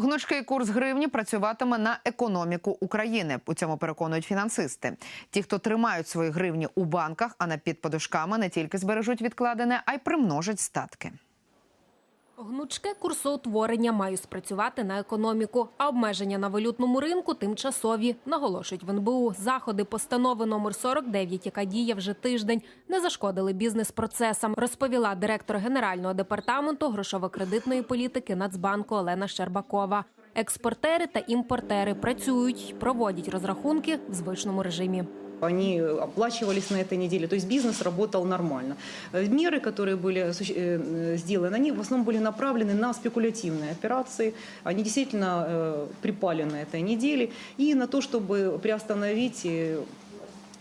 Гнучкий курс гривні працюватиме на економіку України. У цьому переконують фінансисти. Ті, хто тримають свої гривні у банках, а на під подушками не тільки збережуть відкладене, а й примножать статки. Гнучке курсоутворення має спрацювати на економіку, а обмеження на валютному ринку тимчасові, наголошують в НБУ. Заходи постанови номер 49, яка діє вже тиждень, не зашкодили бізнес-процесам, розповіла директор Генерального департаменту грошово-кредитної політики Нацбанку Олена Щербакова. Експортери та імпортери працюють, проводять розрахунки в звичному режимі. Они оплачивались на этой неделе, то есть бизнес работал нормально. Э, Меры, которые были осущ- э, э, сделаны, они в основном были направлены на спекулятивные операции. Они действительно э, припали на этой неделе и на то, чтобы приостановить, э,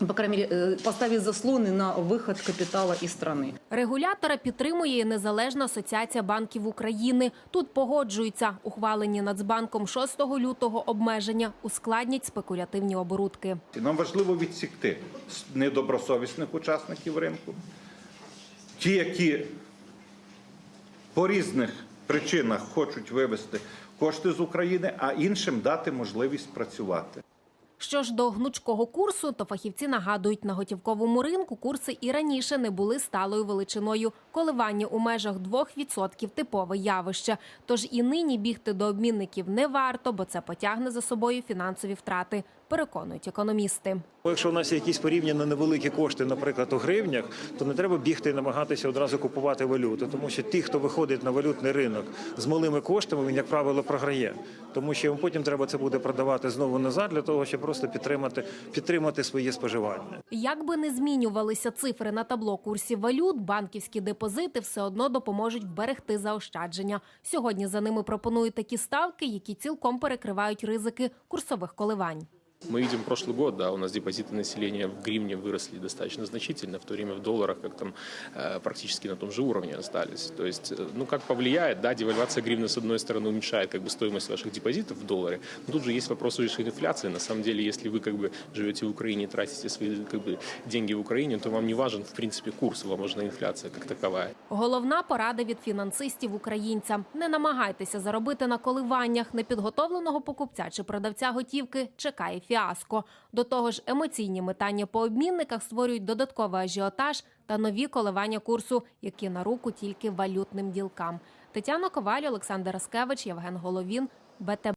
по крайней мере, э, поставить заслоны на выход капитала из страны. Регулятора підтримує і Незалежна асоціація банків України. Тут погоджуються ухвалені Нацбанком 6 лютого обмеження ускладнять спекулятивні оборудки. І Нам важливо відсікти с- недобросовісних учасників ринку, ті, які по різних причинах хочуть вивести кошти з України, а іншим дати можливість працювати. Що ж до гнучкого курсу, то фахівці нагадують, на готівковому ринку курси і раніше не були сталою величиною. Коливання у межах 2% – типове явище. Тож і нині бігти до обмінників не варто, бо це потягне за собою фінансові втрати, переконують економісти. Якщо у нас є якісь порівняно невеликі кошти, наприклад, у гривнях, то не треба бігти і намагатися одразу купувати валюту, тому що ті, хто виходить на валютний ринок з малими коштами, він, як правило, програє, тому що йому потім треба це буде продавати знову назад для того, щоб просто підтримати, підтримати своє споживання. Як би не змінювалися цифри на табло курсів валют, банківські депозити все одно допоможуть вберегти заощадження. Сьогодні за ними пропонують такі ставки, які цілком перекривають ризики курсових коливань. Мы видим прошлый год, да, у нас депозиты населения в гривне выросли достаточно значительно, в то время в долларах как там э, практически на том же уровне остались. То есть, э, ну как повлияет, да, девальвация гривны с одной стороны уменьшает как бы стоимость ваших депозитов в долларе, но тут же есть вопрос уже инфляции. На самом деле, если вы как бы живете в Украине и тратите свои как бы деньги в Украине, то вам не важен в принципе курс, вам важна инфляция как таковая. Головна порада від фінансистів українцям: не намагайтеся заробити на коливаннях непідготовленого покупця чи продавця готівки. Чекає фіаско. До того ж, емоційні метання по обмінниках створюють додатковий ажіотаж та нові коливання курсу, які на руку тільки валютним ділкам. Тетяна Коваль, Олександр Раскевич, Євген Головін, БТБ.